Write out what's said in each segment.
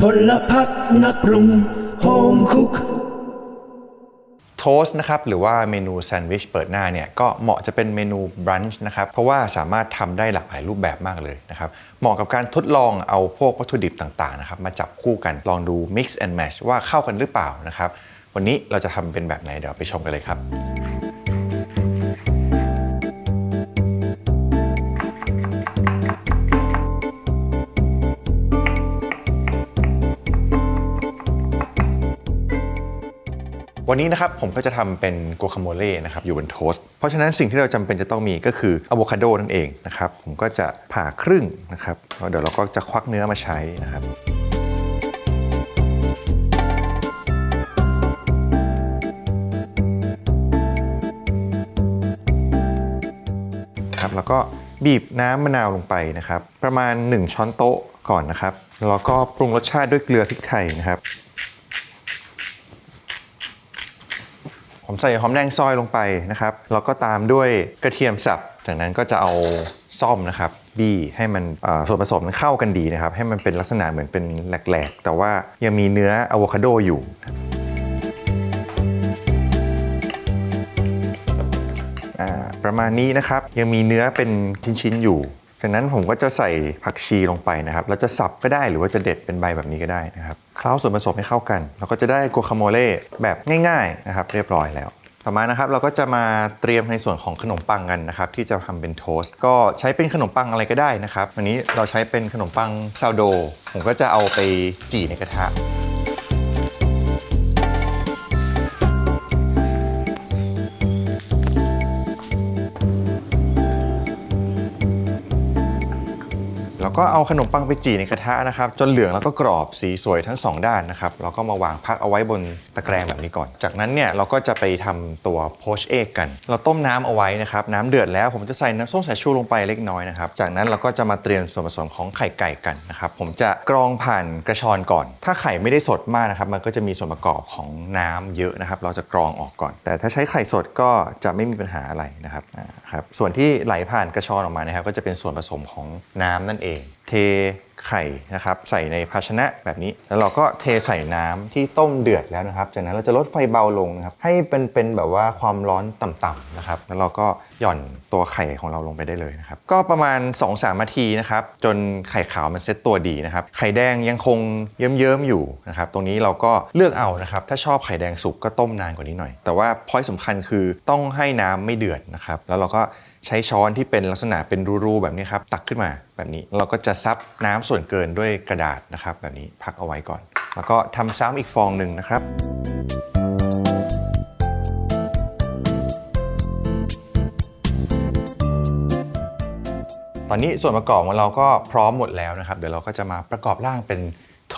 พลพักนักปรุงโฮมคุกโทสนะครับหรือว่าเมนูแซนด์วิชเปิดหน้าเนี่ยก็เหมาะจะเป็นเมนูบรันช์นะครับเพราะว่าสามารถทำได้หลากหลายรูปแบบมากเลยนะครับเหมาะกับการทดลองเอาพวกวัตถุดิบต่างๆนะครับมาจับคู่กันลองดู mix and match ว่าเข้ากันหรือเปล่านะครับวันนี้เราจะทำเป็นแบบไหนเดี๋ยวไปชมกันเลยครับ วันนี้นะครับผมก็จะทำเป็นโกคาโมเล่นะครับอยู่บนโทสต์เพราะฉะนั้นสิ่งที่เราจำเป็นจะต้องมีก็คืออะโวคาโดนั่นเองนะครับผมก็จะผ่าครึ่งนะครับเดี๋ยวเราก็จะควักเนื้อมาใช้นะครับครับแล้วก็บีบน้ำมะนาวลงไปนะครับ ประมาณ 1 ช้อนโต๊ะก่อนนะครับ แล้วก็ปรุงรสชาติด้วยเกลือพริกไทยนะครับ ผมใส่หอมแดงซอยลงไปนะครับ แล้วก็ตามด้วยกระเทียมสับ จากนั้นก็จะเอาซ่อมนะครับ บี้ให้มันส่วนผสมมันเข้ากันดีนะครับ ให้มันเป็นลักษณะเหมือนเป็นแหลกๆ แต่ว่ายังมีเนื้ออะโวคาโดอยู่ประมาณนี้นะครับ ยังมีเนื้อเป็นชิ้นๆอยู่ จากนั้นผมก็จะใส่ผักชีลงไปนะครับ แล้วจะสับก็ได้หรือว่าจะเด็ดเป็นใบแบบนี้ก็ได้นะครับเคล้าส่วนผสมให้เข้ากัน เราก็จะได้กัวคาโมเล่แบบง่ายๆนะครับเรียบร้อยแล้วต่อมานะครับเราก็จะมาเตรียมในส่วนของขนมปังกันนะครับที่จะทำเป็นโทสต์ก็ใช้เป็นขนมปังอะไรก็ได้นะครับวันนี้เราใช้เป็นขนมปังซาวโดผมก็จะเอาไปจี่ในกระทะ แล้วก็เอาขนมปังไปจี่ในกระทะนะครับ จนเหลืองแล้วก็กรอบสีสวยทั้งสองด้านนะครับแล้วก็มาวางพักเอาไว้บนตะแกรงแบบนี้ก่อน จากนั้นเนี่ยเราก็จะไปทำตัวโพชเอกกัน เราต้มน้ำเอาไว้นะครับน้ำเดือดแล้วผมจะใส่น้ำส้มสายชูลงไปเล็กน้อยนะครับจากนั้นเราก็จะมาเตรียมส่วนผสมของไข่ไก่กันนะครับผมจะกรองผ่านกระชอนก่อน ถ้าไข่ไม่ได้สดมากนะครับมันก็จะมีส่วนประกอบของน้ำเยอะนะครับ เราจะกรองออกก่อน แต่ถ้าใช้ไข่สดก็จะไม่มีปัญหาอะไรนะครับครับส่วนที่ไหลผ่านกระชอนออกมานะครับก็จะเป็นส่วนผสมของน้ำนั่นเอง day. เทไข่นะครับใส่ในภาชนะแบบนี้ แล้วเราก็เทใส่น้ำที่ต้มเดือดแล้วนะครับ จากนั้นเราจะลดไฟเบาลงนะครับ ให้เป็นเป็นแบบว่าความร้อนต่ำๆนะครับ แล้วเราก็หย่อนตัวไข่ของเราลงไปได้เลยนะครับ ก็ประมาณ 2-3นาทีนะครับ จนไข่ขาวมันเซ็ตตัวดีนะครับ ไข่แดงยังคงเยิ้มๆอยู่นะครับ ตรงนี้เราก็เลือกเอานะครับ ถ้าชอบไข่แดงสุกก็ต้มนานกว่านี้หน่อย แต่ว่าพอยต์สำคัญคือต้องให้น้ำไม่เดือดนะครับ แล้วเราก็ใช้ช้อนที่เป็นลักษณะเป็นรูๆแบบนี้ครับ ตักขึ้นมาแบบนี้เราก็จะซับน้ำส่วนเกินด้วยกระดาษนะครับ แบบนี้พักเอาไว้ก่อน แล้วก็ทำซ้ำอีกฟองหนึ่งนะครับตอนนี้ส่วนประกอบของเราก็พร้อมหมดแล้วนะครับ เดี๋ยวเราก็จะมาประกอบร่างเป็น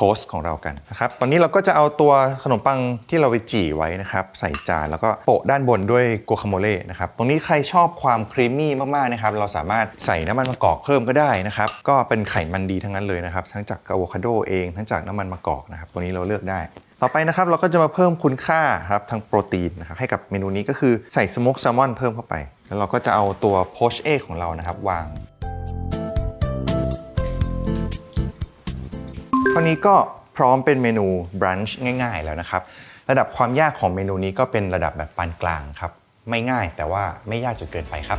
โทสของเรากันนะครับตอนนี้เราก็จะเอาตัวขนมปังที่เราไปจี่ไว้นะครับ ใส่จานแล้วก็โปะด้านบนด้วยกัวคาโมเล่นะครับ ตรงนี้ใครชอบความครีมมี่มากๆนะครับ เราสามารถใส่น้ำมันมะกอกเพิ่มก็ได้นะครับ ก็เป็นไขมันดีทั้งนั้นเลยนะครับ ทั้งจากอะโวคาโดเอง ทั้งจากน้ำมันมะกอกนะครับตัวนี้เราเลือกได้ต่อไปนะครับเราก็จะมาเพิ่มคุณค่าครับทางโปรตีนนะครับให้กับเมนูนี้ก็คือใส่สโมกแซลมอนเพิ่มเข้าไป แล้วเราก็จะเอาตัวโพชเอกของเรานะครับวาง ท่านี้ก็พร้อมเป็นเมนูบรันช์ง่ายๆแล้วนะครับ ระดับความยากของเมนูนี้ก็เป็นระดับแบบปานกลางครับ ไม่ง่ายแต่ว่าไม่ยากจนเกินไปครับ